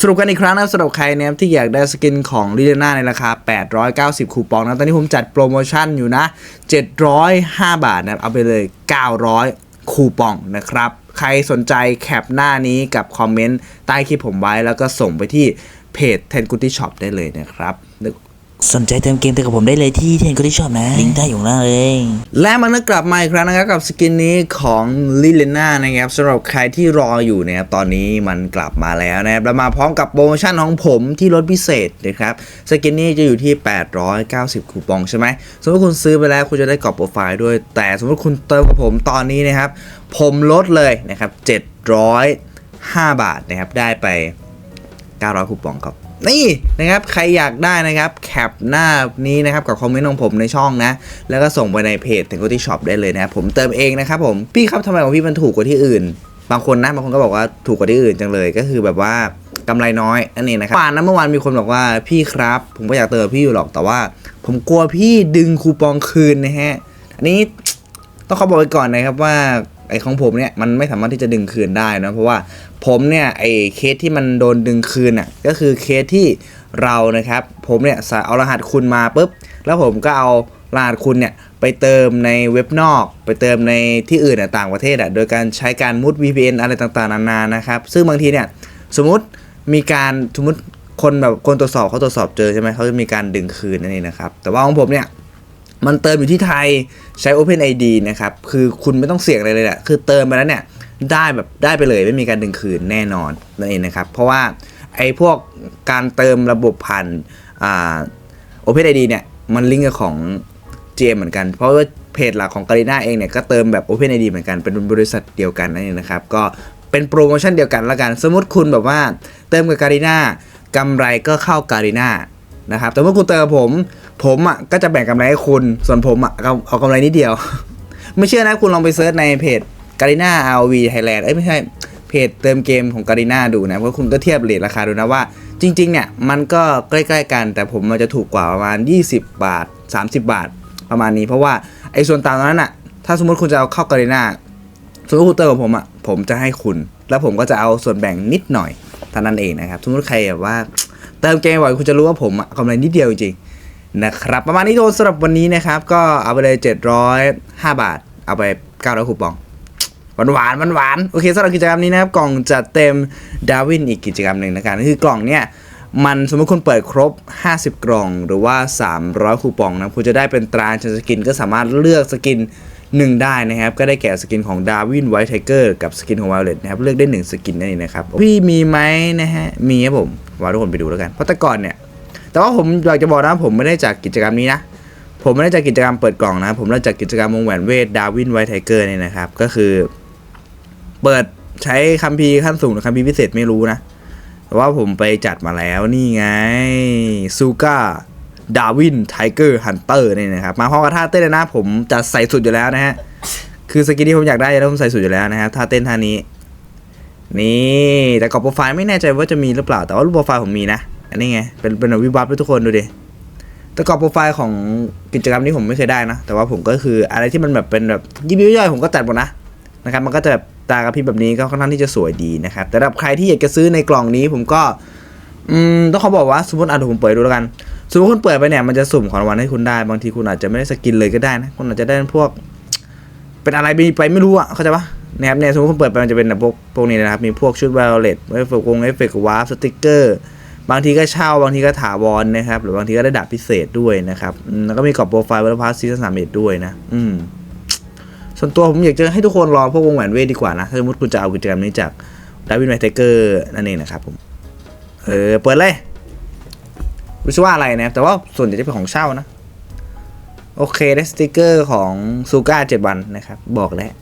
สรุปกันอีกครั้งนะสำหรับใครนะครับที่อยากได้สกินของลิเดน่าในราคา 890 คูปองนะ ตอนนี้ผมจัดโปรโมชั่นอยู่นะ 705 บาทนะเอาไปเลย 900 คูปองนะครับ ใครสนใจแคปหน้านี้กับคอมเมนต์ใต้คลิปผมไว้ แล้วก็ส่งไปที่เพจ t e n g u t i Shop ได้เลยนะครับ สนใจเติมเกมเติมกับผมได้เลยที่เทนก็ที่ชอบนะ ลิงก์ใต้อยู่ข้างล่างเลย และมันก็กลับมาอีกครั้งนะครับกับสกินนี้ของลิเลน่านะครับสำหรับใครที่รออยู่นะครับตอนนี้มันกลับมาแล้วนะครับแล้วมาพร้อมกับโปรโมชั่นของผมที่ลดพิเศษนะครับสกินนี้จะอยู่ที่ 890 คูปองใช่ไหมสมมติคุณซื้อไปแล้วคุณจะได้กรอบโปรไฟล์ด้วย แต่สมมติคุณเติมกับผมตอนนี้นะครับผมลดเลยนะครับ705 บาทนะครับได้ไป 900 คูปองครับ นี่นะครับใครอยากได้นะครับแคปหน้านี้นะครับกับคอมเมนต์ของผมในช่องนะ แล้วก็ส่งไปในเพจถึงก็ที่ช็อปได้เลยนะครับผมเติมเองนะครับผมพี่ครับทำไมของพี่มันถูกกว่าที่อื่น บางคนนะบางคนก็บอกว่าถูกกว่าที่อื่นจังเลยก็คือแบบว่ากำไรน้อยนั่นเองนะครับเมื่อวานนะเมื่อวานมีคนบอกว่าพี่ครับ ผมก็อยากเติมพี่อยู่หรอกแต่ว่า ผมกลัวพี่ดึงคูปองคืนนะฮะอันนี้ต้องขอบอกไว้ก่อนนะครับว่า ไอ้ของผมเนี่ยมันไม่สามารถที่จะดึงคืนได้นะเพราะว่าผมเนี่ยไอ้เคสที่มันโดนดึงคืนอะก็คือเคสที่เรานะครับ ผมเนี่ยเอารหัสคุณมาปุ๊บแล้วผมก็เอารหัสคุณเนี่ยไปเติมในเว็บนอก ไปเติมในที่อื่นอะต่างประเทศอะโดยการใช้การมุด VPN อะไรต่างๆนานานะครับ ซึ่งบางทีเนี่ยสมมติมีการสมมติคนแบบคนตรวจสอบเขาตรวจสอบเจอใช่ไหมเขาจะมีการดึงคืนนั่นเองนะครับแต่ว่าของผมเนี่ย มันเติมอยู่ที่ไทยใช้ Open ID นะครับ คือคุณไม่ต้องเสี่ยงอะไรเลยแหละคือเติมไปแล้วเนี่ยได้แบบได้ไปเลยไม่มีการดึงคืนแน่นอนนั่นเองนะครับ เพราะว่าไอ้พวกการเติมระบบผ่านอ่า Open ID เนี่ยมันลิงก์กับของ GM เหมือนกัน เพราะว่าเพจหลักของการ i นาเองเนี่ยก็เติมแบบ Open ID เหมือนกันเป็นบริษัทเดียวกันนั่นเองนะครับ ก็เป็นโปรโมชั่นเดียวกันละกัน สมมติคุณแบบว่าเติมกับการ i นากำไรก็เข้าการ i นา นะครับ แต่เมื่อคุณเติมกับผม ผมอะก็จะแบ่งกำไรให้คุณ ส่วนผมอะเอาเอากำไรนิดเดียว ไม่เชื่อนะคุณลองไปเซิร์ชในเพจการ i นา RV Thailand เอ้ยไม่ใช่เพจเติมเกมของการ i นาดูนะเพราะคุณก็เทียบเรทราคาดูนะว่า จริง ๆ เนี่ย มันก็ใกล้ๆกัน แต่ผมมันจะถูกกว่าประมาณ 20 บาท 30 บาทประมาณนี้ เพราะว่าไอ้ส่วนต่างนั้นอะถ้าสมมติคุณจะเอาเข้าการ i นาสมมติคุณเติมกับผมอะผมจะให้คุณ แล้วผมก็จะเอาส่วนแบ่งนิดหน่อยเท่านั้นเองนะครับสมมติใครแบบว่า เติมเกมบ่อยคุณจะรู้ว่าผมอะกำไรนิดเดียวจริงๆนะครับ ประมาณนี้โดนสำหรับวันนี้นะครับ ก็เอาไปเลย 705 บาท เอาไป 900คูปองหวานหวานหวานหวานโอเคสำหรับกิจกรรมนี้นะครับกล่องจัดเต็มดาวินอีกกิจกรรมหนึ่งนะครับคือกล่องเนี่ยมันสมมติคุณเปิดครบ 50 กล่องหรือว่า 300 คูปองนะคุณจะได้เป็นตราชันสกินก็สามารถเลือกสกิน หนึ่งได้นะครับ ก็ได้แก่สกินของดาวินไวท์ไทเกอร์กับสกินของว i ลเลตนะครับเลือกได้ 1 สกินนั่นเองนะครับพี่มีไหมนะฮะมีครับผมว่าทุกคนไปดูแล้วกันเพราะแต่ก่อนเนี่ยแต่ว่าผมอยากจะบอกนะผมไม่ได้จากกิจกรรมนี้นะผมไม่ได้จากกิจกรรมเปิดกล่องนะผมได้จากกิจกรรมวงแหวนเวทดาวินไวท์ไทเกอร์เนี่ยนะครับก็คือ เปิดใช้คัมภีร์ขั้นสูงหรือคัมภีร์พิเศษไม่รู้นะแต่ว่าผมไปจัดมาแล้วนี่ไงซูก้า ดาวินไทเกอร์ฮันเตอร์นี่นะครับ มาพร้อมกับท่าเต้นเลยนะผมจะใส่สุดอยู่แล้วนะฮะ คือสกินที่ผมอยากได้แล้วผมใส่สุดอยู่แล้วนะครับท่าเต้นท่านี้ นี่แต่กรอบโปรไฟล์ไม่แน่ใจว่าจะมีหรือเปล่า แต่ว่ารูปโปรไฟล์ผมมีนะ อันนี้ไง เป็นเป็นวิบวับด้วยทุกคนดูดิแต่กรอบโปรไฟล์ของกิจกรรมนี้ผมไม่เคยได้นะ แต่ว่าผมก็คืออะไรที่มันแบบเป็นแบบยิบย่อยๆผมก็จัดหมดนะนะครับ มันก็จะแบบตากระพริบแบบนี้ก็ค่อนข้างที่จะสวยดีนะครับแต่สำหรับใครที่อยากจะซื้อในกล่องนี้ผมก็อืมต้องขาบอกว่าสมมติอะเดี๋ยวผมเปิดดูแล้วกัน สมมติคุณเปิดไปเนี่ยมันจะสุ่มของรางวัลให้คุณได้ บางทีคุณอาจจะไม่ได้สกินเลยก็ได้นะคุณอาจจะได้พวก เป็นอะไรไปไม่รู้อะเข้าใจปะนะครับเนี่ยสมมติคุณเปิดไปมันจะเป็นแบบพวกพวกนี้นะครับ มีพวกชุดไวโอเลตเอฟเฟกต์วงเอฟเฟกต์วาร์ปสติกเกอร์บางทีก็เช่าบางทีก็ถาวรนะครับ หรือบางทีก็ได้ดาบพิเศษด้วยนะครับแล้วก็มีกรอบโปรไฟล์วัลพาสซีซั่นสามเอ็ดด้วยนะ อืมส่วนตัวผมอยากจะให้ทุกคนรอพวกวงแหวนเวทดีกว่านะ ถ้าสมมติคุณจะเอากิจกรรมนี้จากดาวินไวท์ไทเกอร์นั่นเองนะครับผม เออ เปิดเลย รู้สึกว่าอะไรนะแต่ว่าส่วนใหญ่จะเป็นของเช่านะ โอเคได้สติกเกอร์ของซูก้าเจ็ดวันนะครับ บอกแล้ว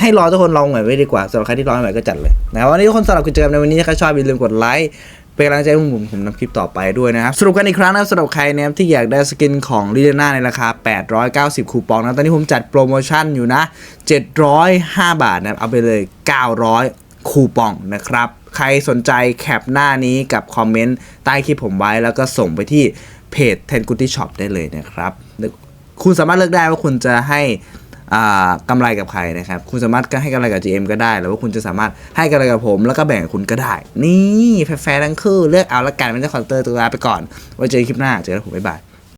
ให้รอทุกคนลองหน่ไว้ดีกว่าสำหรับใครที่รอไม่ก็จัดเลยนะครับวันนี้ทุกคนสำหรับกิจกรรมในวันนี้ถ้าชอบอย่าลืมกดไลค์เป็นกำลังใจให้ผมผมทำคลิปต่อไปด้วยนะครับ สรุปกันอีกครั้งนะครับสำหรับใครนะครับที่อยากได้สกินของลิเดน่าในราคา 890 คูปองนะตอนนี้ผมจัดโปรโมชั่นอยู่นะ 705 บาทนะครับเอาไปเลย 900 คูปองนะครับ ใครสนใจแคปหน้านี้กับคอมเมนต์ใต้คลิปผมไว้แล้วก็ส่งไปที่เพจ t e n g u t i Shop ได้เลยนะครับ คุณสามารถเลือกได้ว่าคุณจะให้กำไรกับใครนะครับ คุณสามารถให้กำไรกับ GM ก็ได้ หรือว่าคุณจะสามารถให้กำไรกับผม แล้วก็แบ่งคุณก็ได้ นี่แฟร์ๆทั้งคู่เลือกเอาละกันไม่ได้คอนเตอร์ตัวลาไปก่อนไว้เจอกันคลิปหน้าเจอกันผมบ๊ายบาย